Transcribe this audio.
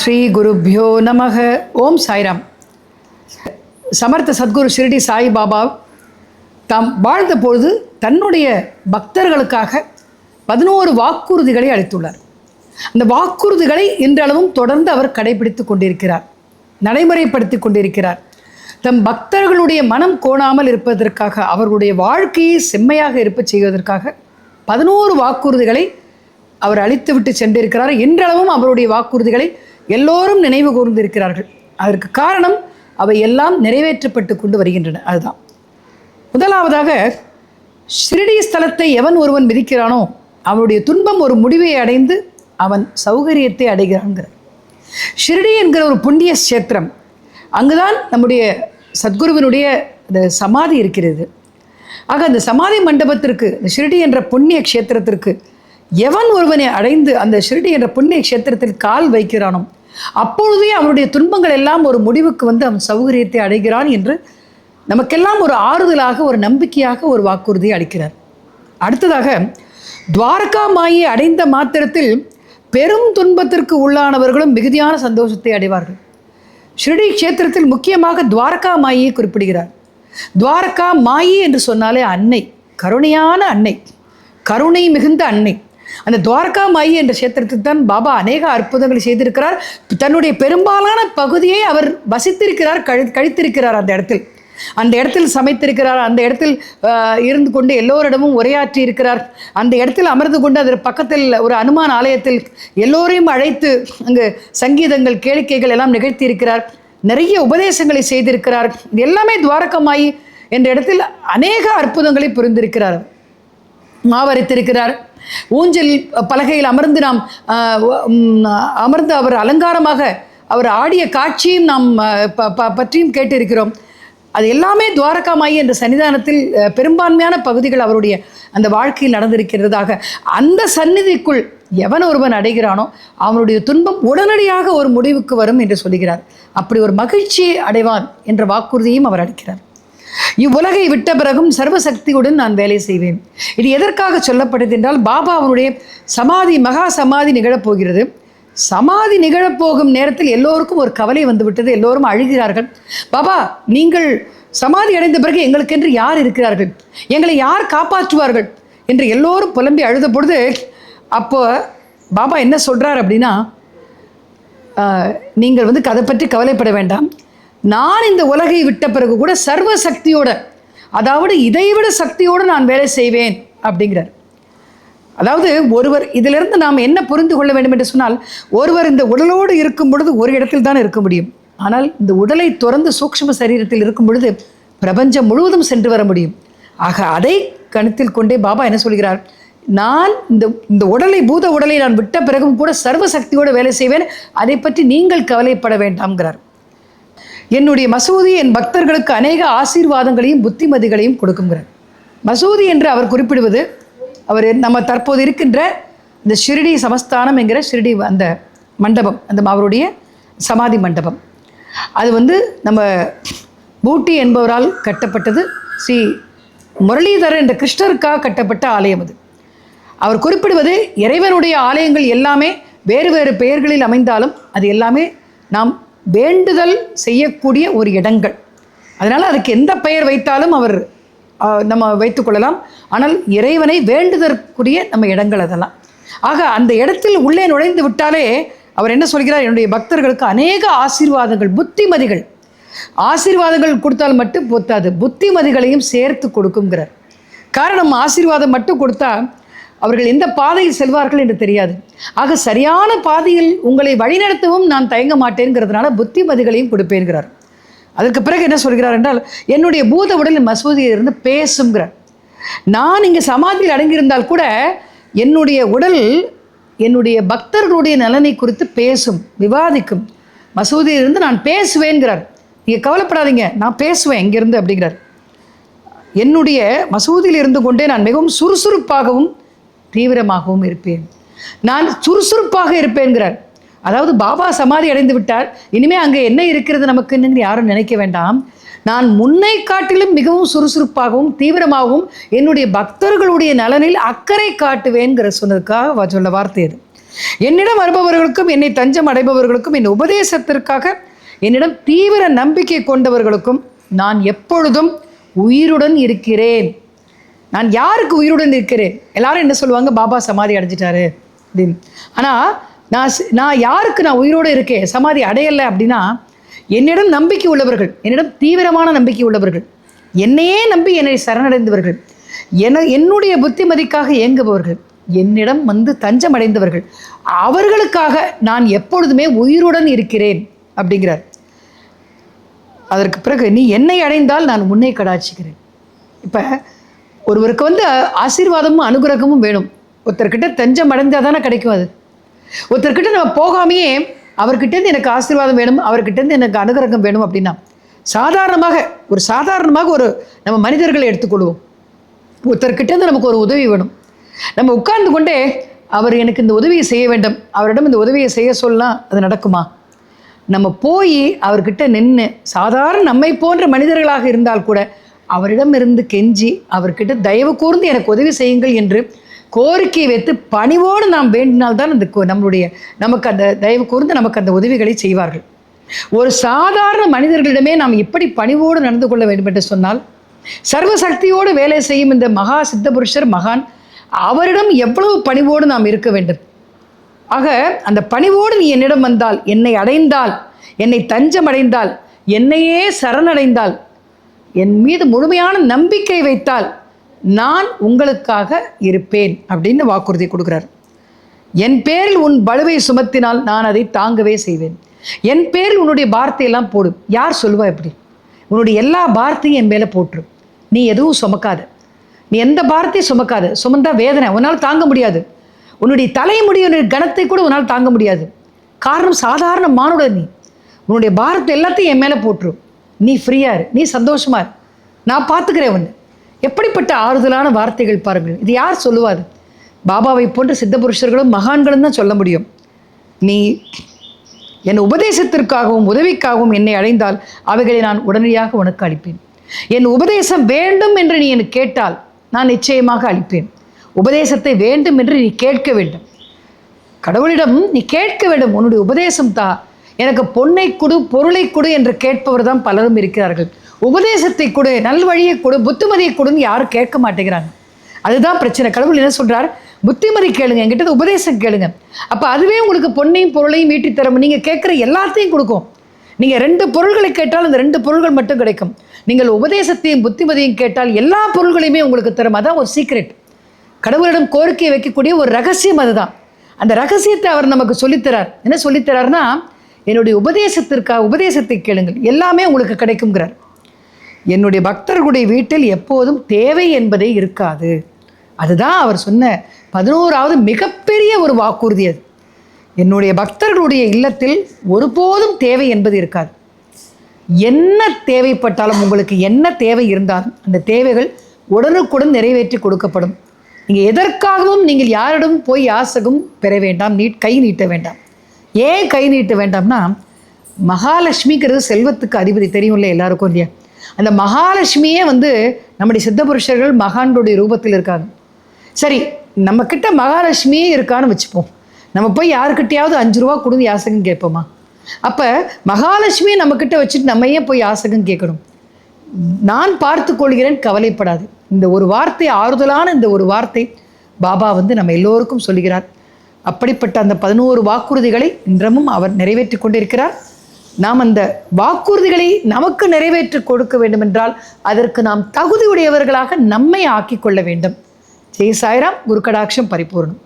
ஸ்ரீ குருப்பியோ நமக. ஓம் சாய்ராம். சமர்த்த சத்குரு ஷிரடி சாய் பாபா தாம் வாழ்ந்த பொழுது தன்னுடைய பக்தர்களுக்காக பதினோரு வாக்குறுதிகளை அளித்துள்ளார். அந்த வாக்குறுதிகளை இன்றளவும் தொடர்ந்து அவர் கடைபிடித்து கொண்டிருக்கிறார். நடைமுறைப்படுத்தி கொண்டிருக்கிறார். தம் பக்தர்களுடைய மனம் கோணாமல் இருப்பதற்காக அவர்களுடைய வாழ்க்கையை செம்மையாக இருப்பச் செய்வதற்காக பதினோரு வாக்குறுதிகளை அவர் அளித்துவிட்டு சென்றிருக்கிறார். இன்றளவும் அவருடைய வாக்குறுதிகளை எல்லோரும் நினைவு கூர்ந்திருக்கிறார்கள். அதற்கு காரணம் அவை எல்லாம் நிறைவேற்றப்பட்டு கொண்டு வருகின்றன. அதுதான். முதலாவதாக ஷிரடி ஸ்தலத்தை எவன் ஒருவன் மிதிக்கிறானோ அவனுடைய துன்பம் ஒரு முடிவை அடைந்து அவன் சௌகரியத்தை அடைகிறான்கிறார் ஷிரடி என்கிற ஒரு புண்ணிய கஷேத்திரம். அங்குதான் நம்முடைய சத்குருவினுடைய அந்த சமாதி இருக்கிறது. ஆக அந்த சமாதி மண்டபத்திற்கு இந்த ஷிரடி என்ற புண்ணிய க்ஷேத்திரத்திற்கு எவன் ஒருவனை அடைந்து அந்த ஷிரடி என்ற புண்ணிய க்ஷேத்திரத்தில் கால் வைக்கிறானோ அப்பொழுதே அவனுடைய துன்பங்கள் எல்லாம் ஒரு முடிவுக்கு வந்து அவன் சௌகரியத்தை அடைகிறான் என்று நமக்கெல்லாம் ஒரு ஆறுதலாக ஒரு நம்பிக்கையாக ஒரு வாக்குறுதியை அளிக்கிறார். அடுத்ததாக துவாரகா மாயை அடைந்த மாத்திரத்தில் பெரும் துன்பத்திற்கு உள்ளானவர்களும் மிகுதியான சந்தோஷத்தை அடைவார்கள். ஷிரடி க்ஷேத்திரத்தில் முக்கியமாக துவாரகா மாயை குறிப்பிடுகிறார். துவாரகா மாயி என்று சொன்னாலே அன்னை கருணையான அன்னை கருணை மிகுந்த அன்னை. அந்த துவாரகா மாயி என்ற கஷேத்திரத்துக்கு தான் பாபா அநேக அற்புதங்களை செய்திருக்கிறார். தன்னுடைய பெரும்பாலான பகுதியை அவர் வசித்திருக்கிறார் கழி கழித்திருக்கிறார் அந்த இடத்தில். அந்த இடத்தில் சமைத்திருக்கிறார் அந்த இடத்தில் இருந்து கொண்டு எல்லோரிடமும் உரையாற்றி இருக்கிறார். அந்த இடத்தில் அமர்ந்து கொண்டு அதற்கு பக்கத்தில் ஒரு அனுமான் ஆலயத்தில் எல்லோரையும் அழைத்து அங்கு சங்கீதங்கள் கேளிக்கைகள் எல்லாம் நிகழ்த்தி இருக்கிறார் நிறைய உபதேசங்களை செய்திருக்கிறார். இது எல்லாமே துவாரகமாயி என்ற இடத்தில் அநேக அற்புதங்களை புரிந்திருக்கிறார். மாவரித்திருக்கிறார். ஊஞ்சல் பலகையில் அமர்ந்து நாம் அமர்ந்து அவர் அலங்காரமாக அவர் ஆடிய காட்சியும் நாம் ப- ப- பற்றியும் கேட்டிருக்கிறோம். அது எல்லாமே துவாரகாமாயி என்ற சன்னிதானத்தில் பெரும்பான்மையான பகுதிகள் அவருடைய அந்த வாழ்க்கையில் நடந்திருக்கிறதாக. அந்த சந்நிதிக்குள் எவன் ஒருவன் அடைகிறானோ அவனுடைய துன்பம் உடனடியாக ஒரு முடிவுக்கு வரும் என்று சொல்கிறார். அப்படி ஒரு மகிழ்ச்சியை அடைவான் என்ற வாக்குறுதியும் அவர் அளிக்கிறார். இவ்வுலகை விட்ட பிறகும் சர்வசக்தியுடன் நான் வேலை செய்வேன். இது எதற்காக சொல்லப்பட்டது என்றால் பாபா அவருடைய சமாதி மகா சமாதி நிகழப்போகிறது சமாதி நிகழப்போகும் நேரத்தில் எல்லோருக்கும் ஒரு கவலை வந்துவிட்டது. எல்லோரும் அழுகிறார்கள். பாபா நீங்கள் சமாதி அடைந்த பிறகு எங்களுக்கென்று யார் இருக்கிறார்கள்? எங்களை யார் காப்பாற்றுவார்கள்? என்று எல்லோரும் புலம்பி அழுத பொழுது அப்போ பாபா என்ன சொல்கிறார் அப்படின்னா ஆஹ், நீங்கள் வந்து அதை பற்றி கவலைப்பட வேண்டாம். நான் இந்த உலகை விட்ட பிறகு கூட சர்வ சக்தியோட அதாவது இதைவிட சக்தியோடு நான் வேலை செய்வேன் அப்படிங்கிறார். அதாவது ஒருவர் இதிலிருந்து நாம் என்ன புரிந்து கொள்ள வேண்டும் என்று சொன்னால் ஒருவர் இந்த உடலோடு இருக்கும் பொழுது ஒரு இடத்தில் தான் இருக்க முடியும். ஆனால் இந்த உடலை துறந்து சூக்ஷ்ம சரீரத்தில் இருக்கும் பொழுது பிரபஞ்சம் முழுவதும் சென்று வர முடியும். ஆக அதை கணத்தில் கொண்டே பாபா என்ன சொல்கிறார்? நான் இந்த இந்த உடலை பூத உடலை நான் விட்ட பிறகும் கூட சர்வ சக்தியோடு வேலை செய்வேன். அதை பற்றி நீங்கள் கவலைப்பட வேண்டாம்ங்கிறார். என்னுடைய மசூதி என் பக்தர்களுக்கு அநேக ஆசீர்வாதங்களையும் புத்திமதிகளையும் கொடுக்குங்கிறார் மசூதி என்று அவர் குறிப்பிடுவது அவர் நம்ம தற்போது இருக்கின்ற இந்த ஷிரடி சமஸ்தானம் என்கிற ஷிரடி அந்த மண்டபம் அந்த அவருடைய சமாதி மண்டபம். அது வந்து நம்ம பூட்டி என்பவரால் கட்டப்பட்டது ஸ்ரீ முரளிதரர் என்ற கிருஷ்ணருக்காக கட்டப்பட்ட ஆலயம் அது. அவர் குறிப்பிடுவது இறைவனுடைய ஆலயங்கள் எல்லாமே வேறு வேறு பெயர்களில் அமைந்தாலும் அது எல்லாமே நாம் வேண்டுதல் செய்யக்கூடிய ஒரு இடங்கள். அதனால் அதுக்கு எந்த பெயர் வைத்தாலும் அவர் நம்ம வைத்துக்கொள்ளலாம் ஆனால் இறைவனை வேண்டுதற்குரிய நம்ம இடங்கள் அதெல்லாம். ஆக அந்த இடத்தில் உள்ளே நுழைந்து விட்டாலே அவர் என்ன சொல்கிறார்? என்னுடைய பக்தர்களுக்கு அநேக ஆசீர்வாதங்கள் புத்திமதிகள். ஆசீர்வாதங்கள் கொடுத்தால் மட்டும் பொத்தாது புத்திமதிகளையும் சேர்த்து கொடுக்குங்கிறார் காரணம் ஆசீர்வாதம் மட்டும் கொடுத்தா அவர்கள் எந்த பாதையில் செல்வார்கள் என்று தெரியாது. ஆக சரியான பாதையில் உங்களை வழிநடத்தவும் நான் தயங்க மாட்டேங்கிறதுனால புத்திமதிகளையும் கொடுப்பேன்கிறார். அதற்கு பிறகு என்ன சொல்கிறார் என்றால் என்னுடைய பூத உடல் மசூதியில் இருந்து பேசுங்கிறார் நான் இங்கே சமாதியில் அடங்கியிருந்தால் கூட என்னுடைய உடல் என்னுடைய பக்தர்களுடைய நலனை குறித்து பேசும் விவாதிக்கும். மசூதியிலிருந்து நான் பேசுவேங்கிறார் நீங்கள் கவலைப்படாதீங்க நான் பேசுவேன் இங்கிருந்து அப்படிங்கிறார். என்னுடைய மசூதியில் இருந்து கொண்டே நான் மிகவும் சுறுசுறுப்பாகவும் தீவிரமாகவும் இருப்பேன். நான் சுறுசுறுப்பாக இருப்பேன்கிறார். அதாவது பாபா சமாதி அடைந்து விட்டார். இனிமே அங்கே என்ன இருக்கிறது நமக்குன்னு யாரும் நினைக்க வேண்டாம். நான் முன்னை காட்டிலும் மிகவும் சுறுசுறுப்பாகவும் தீவிரமாகவும் என்னுடைய பக்தர்களுடைய நலனில் அக்கறை காட்டுவேன்கிற சொன்னதுக்காக சொன்ன சொல்ல வார்த்தை அது. என்னிடம் வருபவர்களுக்கும் என்னை தஞ்சம் அடைபவர்களுக்கும் என் உபதேசத்திற்காக என்னிடம் தீவிர நம்பிக்கை கொண்டவர்களுக்கும் நான் எப்பொழுதும் உயிருடன் இருக்கிறேன். நான் யாருக்கு உயிருடன் இருக்கிறேன்? எல்லாரும் என்ன சொல்லுவாங்க? பாபா சமாதி அடைஞ்சிட்டாரு. அப்படின்னு. ஆனால் நான் நான் யாருக்கு நான் உயிரோடு இருக்கேன்? சமாதி அடையலை அப்படின்னா என்னிடம் நம்பிக்கை உள்ளவர்கள் என்னிடம் தீவிரமான நம்பிக்கை உள்ளவர்கள் என்னையே நம்பி என்னை சரணடைந்தவர்கள் என என்னுடைய புத்திமதிக்காக இயங்குபவர்கள் என்னிடம் வந்து தஞ்சம் அடைந்தவர்கள் அவர்களுக்காக நான் எப்பொழுதுமே உயிருடன் இருக்கிறேன் அப்படிங்கிறார். அதற்கு பிறகு நீ என்னை அடைந்தால் நான் உன்னை கடாட்சிக்கிறேன். இப்போ ஒருவருக்கு வந்து ஆசீர்வாதமும் அனுகிரகமும் வேணும். ஒருத்தர்கிட்ட தஞ்சம் அடைஞ்சால் தானே கிடைக்கும் அது. ஒருத்தர்கிட்ட நம்ம போகாமையே அவர்கிட்டேருந்து எனக்கு ஆசீர்வாதம் வேணும் அவர்கிட்டேருந்து எனக்கு அனுகிரகம் வேணும் அப்படின்னா சாதாரணமாக ஒரு சாதாரணமாக ஒரு நம்ம மனிதர்களை எடுத்துக்கொள்வோம். ஒருத்தர்கிட்டேருந்து நமக்கு ஒரு உதவி வேணும். நம்ம உட்கார்ந்து கொண்டே அவர் எனக்கு இந்த உதவியை செய்ய வேண்டும் அவரிடம் இந்த உதவியை செய்ய சொல்லலாம் அது நடக்குமா? நம்ம போய் அவர்கிட்ட நின்று சாதாரண நம்மை போன்ற மனிதர்களாக இருந்தால் கூட அவரிடமிருந்து கெஞ்சி அவர்கிட்ட தயவு கூர்ந்து எனக்கு உதவி செய்யுங்கள் என்று கோரிக்கை வைத்து பணிவோடு நாம் வேண்டினால்தான் அந்த கோ- நம்மளுடைய நமக்கு அந்த தயவு கூர்ந்து நமக்கு அந்த உதவிகளை செய்வார்கள். ஒரு சாதாரண மனிதர்களிடமே நாம் எப்படி பணிவோடு நடந்து கொள்ள வேண்டும் என்று சொன்னால் சர்வசக்தியோடு வேலை செய்யும் இந்த மகா சித்த புருஷர் மகான் அவரிடம் எவ்வளவு பணிவோடு நாம் இருக்க வேண்டும்? ஆக அந்த பணிவோடு நீ என்னிடம் வந்தால் என்னை அடைந்தால் என்னை தஞ்சம் அடைந்தால் என்னையே சரணடைந்தால் என் மீது முழுமையான நம்பிக்கை வைத்தால் நான் உங்களுக்காக இருப்பேன் அப்படின்னு வாக்குறுதி கொடுக்குறார். என் பேரில் உன் பலுவை சுமத்தினால் நான் அதை தாங்கவே செய்வேன். என் பேரில் உன்னுடைய வார்த்தையெல்லாம் போடு. யார் சொல்லுவா எப்படி உன்னுடைய எல்லா வார்த்தையும் என் மேலே போட்டுரு. நீ எதுவும் சுமக்காத. நீ எந்த வார்த்தையும் சுமக்காத. சுமந்தா வேதனை. உன்னால் தாங்க முடியாது. உன்னுடைய தலைமுடியுடைய கணத்தை கூட உன்னால் தாங்க முடியாது. காரணம் சாதாரண மானுட நீ. உன்னுடைய பாரத்தை எல்லாத்தையும் என் மேலே போட்டுரும் நீ ஃப்ரீயா இரு. நீ சந்தோஷமா இரு. நான் பார்த்துக்கிறேன் உன்னை. எப்படிப்பட்ட ஆறுதலான வார்த்தைகள் பாருங்கள். இது யார் சொல்லுவாது பாபாவை போன்ற சித்த புருஷர்களும் மகான்களும் தான் சொல்ல முடியும். நீ என் உபதேசத்திற்காகவும் உதவிக்காகவும் என்னை அடைந்தால் அவைகளை நான் உடனடியாக உனக்கு அளிப்பேன். என் உபதேசம் வேண்டும் என்று நீ எனக்கு கேட்டால் நான் நிச்சயமாக அளிப்பேன். உபதேசத்தை வேண்டும் என்று நீ கேட்க வேண்டும். கடவுளிடம் நீ கேட்க வேண்டும். உன்னுடைய உபதேசம் தான் எனக்கு பொன்னை கொடு பொருளை கொடு என்று கேட்பவர் தான் பலரும் இருக்கிறார்கள். உபதேசத்தை கொடு நல்வழியை கொடு புத்திமதியை கொடுன்னு யாரும் கேட்க மாட்டேங்கிறாங்க. அதுதான் பிரச்சனை. கடவுள் என்ன சொல்கிறார் புத்திமதி கேளுங்க. என்கிட்ட உபதேசம் கேளுங்க. அப்போ அதுவே உங்களுக்கு பொன்னையும் பொருளையும் ஈட்டி தரும் நீங்கள் கேட்குற எல்லாத்தையும் கொடுக்கும். நீங்கள் ரெண்டு பொருள்களை கேட்டால் அந்த ரெண்டு பொருள்கள் மட்டும் கிடைக்கும். நீங்கள் உபதேசத்தையும் புத்திமதியும் கேட்டால் எல்லா பொருள்களையுமே உங்களுக்கு தரும். அதான் ஒரு சீக்ரெட் கடவுளிடம் கோரிக்கை வைக்கக்கூடிய ஒரு ரகசியம் அதுதான். அந்த ரகசியத்தை அவர் நமக்கு சொல்லித்தரார். என்ன சொல்லித்தரார்னா என்னுடைய உபதேசத்திற்காக உபதேசத்தை கேளுங்கள். எல்லாமே உங்களுக்கு கிடைக்குங்கிறார் என்னுடைய பக்தர்களுடைய வீட்டில் எப்போதும் தேவை என்பதே இருக்காது. அதுதான் அவர் சொன்ன பதினோராவது மிகப்பெரிய ஒரு வாக்குறுதி அது. என்னுடைய பக்தர்களுடைய இல்லத்தில் ஒருபோதும் தேவை என்பது இருக்காது. என்ன தேவைப்பட்டாலும் உங்களுக்கு என்ன தேவை இருந்தாலும் அந்த தேவைகள் உடனுக்குடன் நிறைவேற்றி கொடுக்கப்படும். நீங்கள் எதற்காகவும் நீங்கள் யாரிடம் போய் யாசகம் பெற வேண்டாம் நீட் கை நீட்ட வேண்டாம். ஏன் கை நீட்ட வேண்டாம்னா மகாலட்சுமிங்கிறது செல்வத்துக்கு அதிபதி. தெரியும்ல எல்லாருக்கும் இல்லையா? அந்த மகாலட்சுமியே வந்து நம்முடைய சித்த புருஷர்கள் மகான்களுடைய ரூபத்தில் இருக்காங்க. சரி நம்ம மகாலட்சுமியே இருக்கான்னு வச்சுப்போம். நம்ம போய் யாருக்கிட்டையாவது அஞ்சு ரூபா கொடுங்க யாசகம் கேட்போமா? அப்போ மகாலட்சுமியை நம்மக்கிட்ட வச்சுட்டு நம்ம ஏன் போய் யாசகம் கேட்கணும்? நான் பார்த்து கொள்கிறேன் கவலைப்படாது. இந்த ஒரு வார்த்தை ஆறுதலான இந்த ஒரு வார்த்தை பாபா வந்து நம்ம எல்லோருக்கும் சொல்லுகிறார். அப்படிப்பட்ட அந்த பதினோரு வாக்குறுதிகளை இன்றமும் அவர் நிறைவேற்றி கொண்டிருக்கிறார். நாம் அந்த வாக்குறுதிகளை நமக்கு நிறைவேற்றி கொடுக்க வேண்டுமென்றால் அதற்கு நாம் தகுதியுடையவர்களாக நம்மை ஆக்கிக் கொள்ள வேண்டும். ஜெய் சாய்ராம் குருகடாட்சம் பரிபூர்ணம்.